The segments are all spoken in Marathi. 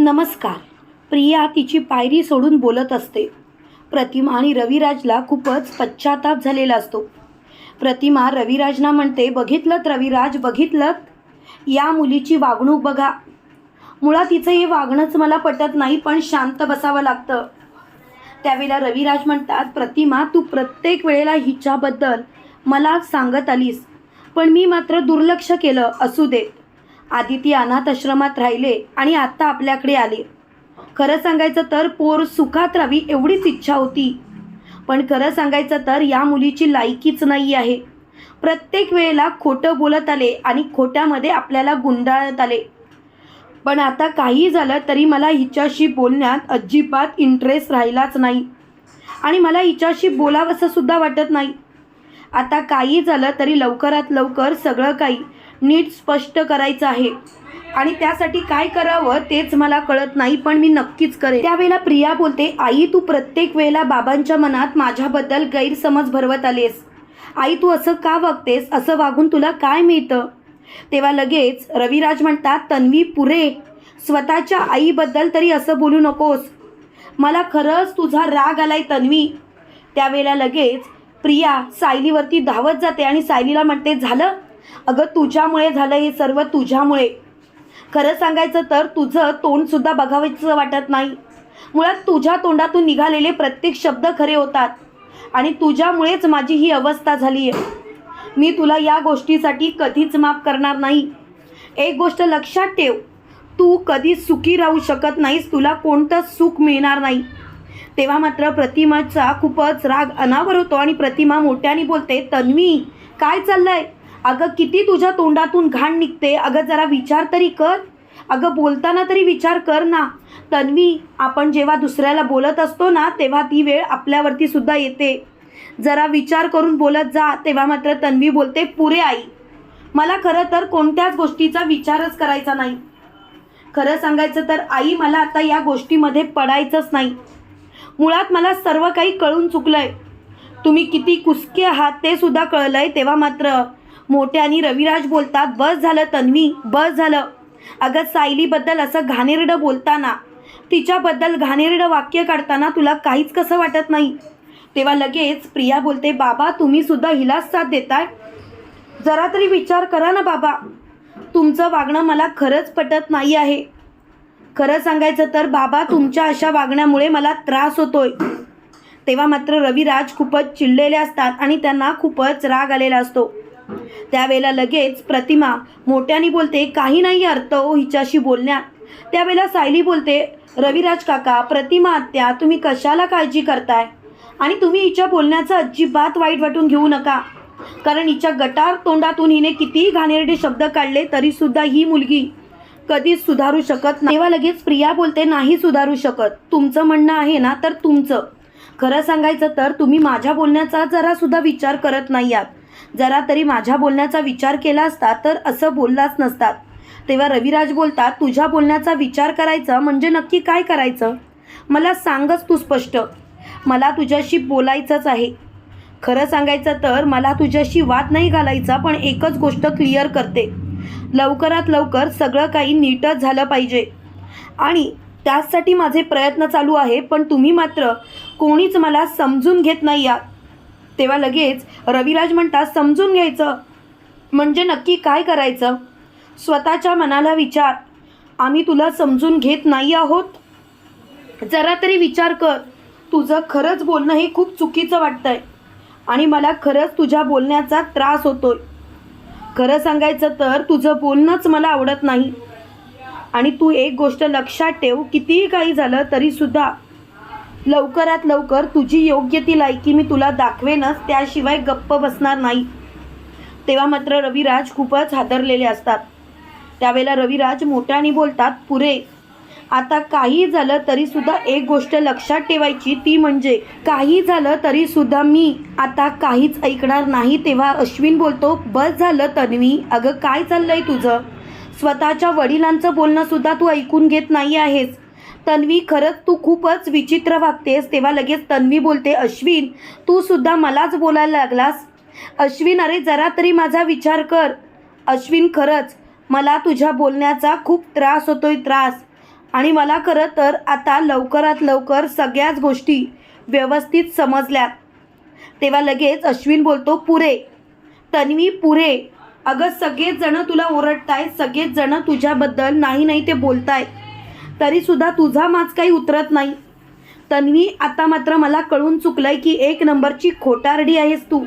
नमस्कार. प्रिया तिची पायरी सोडून बोलत असते. प्रतिमा आणि रविराजला खूपच पश्चाताप झालेला असतो. प्रतिमा रविराजना म्हणते बघितलंत रविराज? बघितलंत? या मुलीची वागणूक बघा. मुळात तिचं हे वागणंच मला पटत नाही पण शांत बसावं लागतं. त्यावेळेला रविराज म्हणतात प्रतिमा तू प्रत्येक वेळेला हिच्याबद्दल मला सांगत आलीस पण मी मात्र दुर्लक्ष केलं असू आदिती अनाथ आश्रमात राहिले आणि आत्ता आपल्याकडे आले. खरं सांगायचं तर पोर सुखात राहावी एवढीच इच्छा होती. पण खरं सांगायचं तर या मुलीची लायकीच नाही आहे. प्रत्येक वेळेला खोटं बोलत आले आणि खोट्यामध्ये आपल्याला गुंडाळत आले. पण आता काही झालं तरी मला हिच्याशी बोलण्यात अजिबात इंटरेस्ट राहिलाच नाही. आणि मला हिच्याशी बोलावंसंसुद्धा वाटत नाही. आता काही झालं तरी लवकरात लवकर सगळं काही नीट स्पष्ट करायचं आहे. आणि त्यासाठी काय करावं तेच मला कळत नाही पण मी नक्कीच करेन. त्यावेळेला प्रिया बोलते आई तू प्रत्येक वेळेला बाबांच्या मनात माझ्याबद्दल गैरसमज भरवत आलेस. आई तू असं का वागतेस? असं वागून तुला काय मिळतं? तेव्हा लगेच रविराज म्हणतात तन्वी पुरे. स्वतःच्या आईबद्दल तरी असं बोलू नकोस. मला खरंच तुझा राग आलाय तन्वी. त्यावेळेला लगेच प्रिया सायलीवरती धावत जाते आणि सायलीला म्हणते झालं? अगं तुझ्यामुळे झालं हे सर्व तुझ्यामुळे. खरं सांगायचं तर तुझं तोंडसुद्धा बघावंसं वाटत नाही. मुळात तुझ्या तोंडातून निघालेले प्रत्येक शब्द खरे होतात आणि तुझ्यामुळेच माझी ही अवस्था झाली आहे. मी तुला या गोष्टीसाठी कधीच माफ करणार नाही. एक गोष्ट लक्षात ठेव तू कधीच सुखी राहू शकत नाहीस तुला कोणतं सुख मिळणार नाही. तेव्हा मात्र प्रतिमाचा खूपच राग अनावर होतो आणि प्रतिमा मोठ्याने बोलते तन्वी काय चाललं आहे अगं किती तुझ्या तोंडातून घाण निघते. अगं जरा विचार तरी कर. अगं बोलताना तरी विचार कर ना. तन्वी आपण जेव्हा दुसऱ्याला बोलत असतो ना तेव्हा ती वेळ आपल्यावरती सुद्धा येते. जरा विचार करून बोलत जा तेव्हा मात्र तन्वी बोलते पुरे आई मला खरं तर कोणत्याच गोष्टीचा विचारच करायचा नाही. खरं सांगायचं तर आई मला आता या गोष्टीमध्ये पडायचंच नाही. मुळात मला सर्व काही कळून चुकलंय. तुम्ही किती कुसके आहात ते सुद्धा कळलंय तेव्हा मात्र. मोठ्यानी रविराज बोलतात बस झालं तन्वी बस झालं. अगं सायलीबद्दल असं घाणेरडं बोलताना तिच्याबद्दल घाणेरडं वाक्य काढताना तुला काहीच कसं वाटत नाही? तेव्हा लगेच प्रिया बोलते बाबा तुम्ही सुद्धा हिलाच साथ देताय? जरा तरी विचार करा ना बाबा. तुमचं वागणं मला खरंच पटत नाही आहे. खरं सांगायचं तर बाबा तुमच्या अशा वागण्यामुळे मला त्रास होतोय. तेव्हा मात्र रविराज खूपच चिडलेले असतात आणि त्यांना खूपच राग आलेला असतो. त्यावेळेला लगेच प्रतिमा मोठ्याने बोलते काही नाही अर्थ हो हिच्याशी बोलण्यात. त्यावेळेला सायली बोलते रविराज काका प्रतिमा आत्या तुम्ही कशाला काळजी करताय? आणि तुम्ही हिच्या बोलण्याचं अजिबात वाईट वाटून घेऊ नका. कारण हिच्या गटार तोंडातून हिने कितीही घाणेरडे शब्द काढले तरी सुद्धा ही मुलगी कधीच सुधारू शकत नाही. तेव्हा लगेच प्रिया बोलते नाही सुधारू शकत. तुमचं म्हणणं आहे ना तर तुमचं. खरं सांगायचं तर तुम्ही माझ्या बोलण्याचा जरा सुद्धा विचार करत नाही आहात. जरा तरी माझ्या बोलण्याचा विचार केला असता तर असं बोललाच नसतात. तेव्हा रविराज बोलतात तुझ्या बोलण्याचा विचार करायचा म्हणजे नक्की काय करायचं? मला सांगच तू स्पष्ट. मला तुझ्याशी बोलायचंच आहे. खरं सांगायचं तर मला तुझ्याशी वाद नाही घालायचा पण एकच गोष्ट क्लिअर करते. लवकरात लवकर सगळं काही नीटच झालं पाहिजे. आणि त्याचसाठी माझे प्रयत्न चालू आहे पण तुम्ही मात्र कोणीच मला समजून घेत नाही आहात. तेव्हा लगेच रविराज म्हणतात समजून घ्यायचं. म्हणजे नक्की काय करायचं? स्वतःच्या मनाला विचार. आम्ही तुला समजून घेत नाही आहोत. जरा तरी विचार कर. तुझं खरंच बोलणं हे खूप चुकीचं वाटतंय आणि मला खरंच तुझ्या बोलण्याचा त्रास होतोय. खरं सांगायचं तर तुझं बोलणंच मला आवडत नाही. आणि तू एक गोष्ट लक्षात ठेव कितीही काही झालं तरीसुद्धा लवकरात लवकर तुझी योग्य ती लायकी मी तुला दाखवेनच त्याशिवाय गप्प बसणार नाही. तेव्हा मात्र रविराज खूपच हादरलेले असतात. त्यावेळेला रविराज मोठ्याने बोलतात पुरे आता काही झालं तरीसुद्धा एक गोष्ट लक्षात ठेवायची ती म्हणजे काही झालं तरीसुद्धा मी आता काहीच ऐकणार नाही. तेव्हा अश्विन बोलतो बस झालं तन्वी अगं काय चाललंय तुझं? स्वतःच्या वडिलांचं बोलणंसुद्धा तू ऐकून घेत नाही आहेस. तन्वी खरंच तू खूपच विचित्र वागतेस. तेव्हा लगेच तन्वी बोलते अश्विन तू सुद्धा मलाच बोलायला लागलास. अश्विन अरे जरा तरी माझा विचार कर. अश्विन खरंच मला तुझ्या बोलण्याचा खूप त्रास होतोय त्रास. आणि मला खरं तर आता लवकरात लवकर सगळ्याच गोष्टी व्यवस्थित समजल्यात तेव्हा लगेच अश्विन बोलतो पुरे तन्वी पुरे अगं सगळेच जण तुला ओरडतायत सगळेच जण तुझ्याबद्दल नाही नाही ते बोलतायत. तरीसुद्धा तुझा माज काही उतरत नाही. तन्वी आता मात्र मला कळून चुकलंय की एक नंबरची खोटारडी आहेस तू.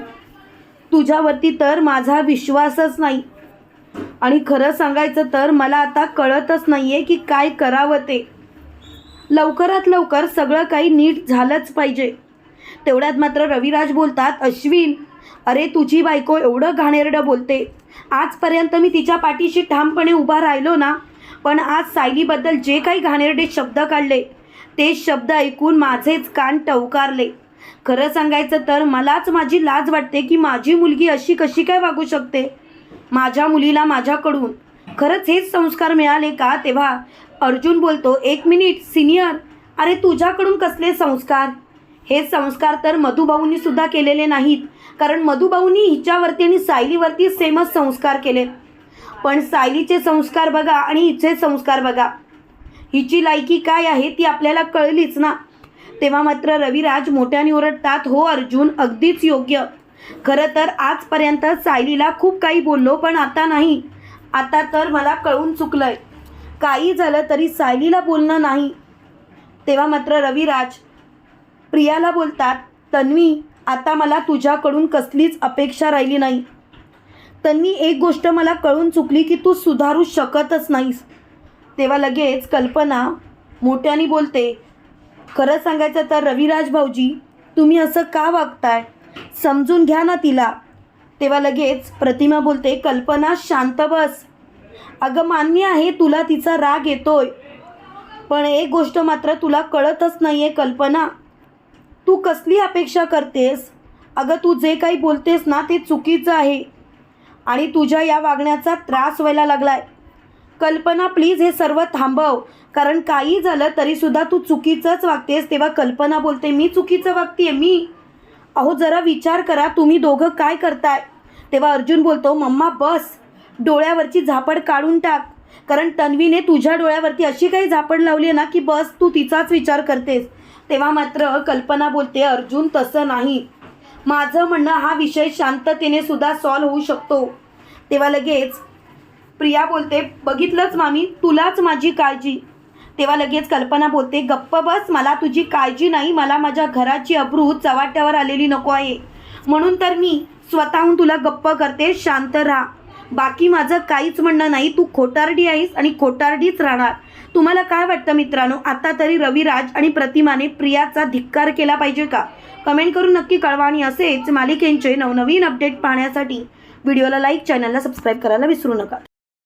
तुझ्यावरती तर माझा विश्वासच नाही. आणि खरं सांगायचं तर मला आता कळतच नाही आहे की काय करावं ते. लवकरात लवकर सगळं काही नीट झालंच पाहिजे. तेवढ्यात मात्र रविराज बोलतात अश्विन अरे तुझी बायको एवढं घाणेरडं बोलते. आजपर्यंत मी तिच्या पाठीशी ठामपणे उभा राहिलो ना पण आज सायलीबद्दल जे काही घाणेरडे शब्द काढले ते शब्द ऐकून माझेच कान टवकारले. खरं सांगायचं तर मलाच माझी लाज वाटते की माझी मुलगी अशी कशी काय वागू शकते? माझ्या मुलीला माझ्याकडून. खरंच हेच संस्कार मिळाले का तेव्हा? अर्जुन बोलतो एक मिनिट सिनियर. अरे तुझ्याकडून कसले संस्कार? हे संस्कार तर मधुभाऊंनीसुद्धा केलेले नाहीत कारण मधुभाऊंनी हिच्यावरती आणि सायलीवरती सेमच संस्कार केले. पण सायलीचे संस्कार बघा आणि हिचे संस्कार बघा. हिची लायकी काय आहे ती आपल्याला कळलीच ना. तेव्हा मात्र रविराज मोठ्याने ओरडतात हो अर्जुन अगदीच योग्य. खरं तर आजपर्यंत सायलीला खूप काही बोललो पण आता नाही. आता तर मला कळून चुकलंय. काही झालं तरी सायलीला बोलणं नाही. तेव्हा मात्र रविराज प्रियाला बोलतात तन्वी आता मला तुझ्याकडून कसलीच अपेक्षा राहिली नाही. तन्वी एक गोष्ट मला कळून चुकली की तू सुधारू शकतच नाहीस. तेव्हा लगेच कल्पना मोठ्याने बोलते खरं सांगायचं तर रविराज भाऊजी तुम्ही असं का वागताय? समजून घ्या ना तिला. तेव्हा लगेच प्रतिमा बोलते कल्पना शांत बस. अगं मान्य आहे तुला तिचा राग येतोय पण एक गोष्ट मात्र तुला कळतच नाही आहे कल्पना. तू कसली अपेक्षा करतेस? अगं तू जे काही बोलतेस ना ते चुकीचं आहे. आणि तुझ्या या वागण्याचा त्रास व्हायला लागलाय. कल्पना प्लीज हे सर्व थांबव. कारण काही झालं तरीसुद्धा तू चुकीचंच वागतेस तेव्हा कल्पना बोलते मी चुकीचं वागते मी? अहो जरा विचार करा तुम्ही दोघं काय करताय? तेव्हा अर्जुन बोलतो मम्मा बस. डोळ्यावरची झापड काढून टाक. कारण तन्वीने तुझ्या डोळ्यावरती अशी काही झापड लावली आहे ना की बस तू तिचाच विचार करतेस. तेव्हा मात्र कल्पना बोलते अर्जुन तसं नाही. माझं म्हणणं हा विषय शांततेने सुद्धा सॉल्व्ह होऊ शकतो. तेव्हा लगेच प्रिया बोलते बघितलंच मामी तुलाच माझी काळजी. तेव्हा लगेच कल्पना बोलते गप्प बस मला तुझी काळजी नाही मला माझ्या घराची अब्रू चवाट्यावर आलेली नको आहे. म्हणून तर मी स्वतःहून तुला गप्प करते शांत राहा. बाकी माझं काहीच म्हणणं नाही तू खोटारडी आहेस आणि खोटारडीच राहणार. तुम्हाला काय वाटतं मित्रांनो? आता तरी रविराज आणि प्रतिमाने प्रियाचा धिक्कार केला पाहिजे का? कमेंट करून नक्की कळवा आणि असेच मालिकेंचे नवनवीन अपडेट पाहण्यासाठी व्हिडिओला लाईक चॅनलला सबस्क्राईब करायला विसरू नका.